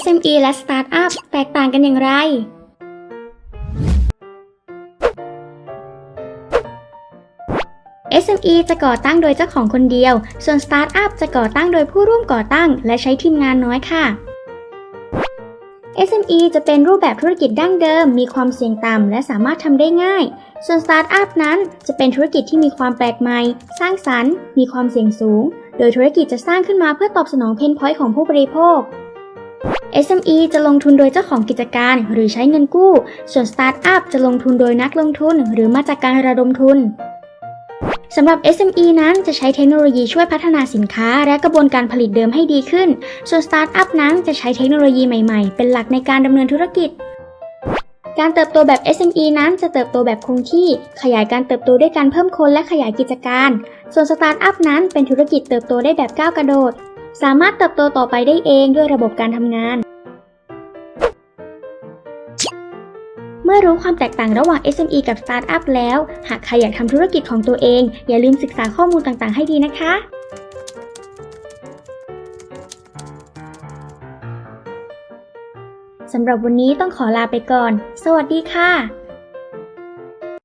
SME และ Startup แตกต่างกันอย่างไร SME จะก่อตั้งโดยเจ้าของคนเดียว ส่วน Startup จะก่อตั้งโดยผู้ร่วมก่อตั้ง และใช้ทีมงานน้อยค่ะ SME จะเป็นรูปแบบธุรกิจดั้งเดิม มีความเสี่ยงต่ำและสามารถทำได้ง่าย ส่วน Startup นั้นจะเป็นธุรกิจที่มีความแปลกใหม่ สร้างสรรค์ มีความเสี่ยงสูง โดยธุรกิจจะสร้างขึ้นมาเพื่อตอบสนองเพนพอยต์ของผู้บริโภค SME จะลงทุนโดยเจ้าของกิจการหรือใช้เงินกู้ ส่วน Startup จะลงทุนโดยนักลงทุนหรือมาจากการระดมทุนสำหรับ SME นั้นจะใช้เทคโนโลยีช่วยพัฒนาสินค้า และกระบวนการผลิตเดิมให้ดีขึ้น ส่วน Startup นั้นจะใช้เทคโนโลยีใหม่ๆ เป็นหลักในการดำเนินธุรกิจ การเติบโตแบบ SME นั้นจะเติบโตแบบคงที่ ขยายการเติบโตด้วยการเพิ่มคนและขยายกิจการ ส่วน Startup นั้นเป็นธุรกิจเติบโตได้แบบก้าวกระโดด สามารถเติบโตต่อไปได้เองด้วยระบบการทำงาน เมื่อรู้ความแตกต่างระหว่าง SME กับ Startup แล้ว หากใครอยากทำธุรกิจของตัวเอง อย่าลืมศึกษาข้อมูลต่างๆให้ดีนะคะ สำหรับวันนี้ต้องขอลาไปก่อน สวัสดีค่ะ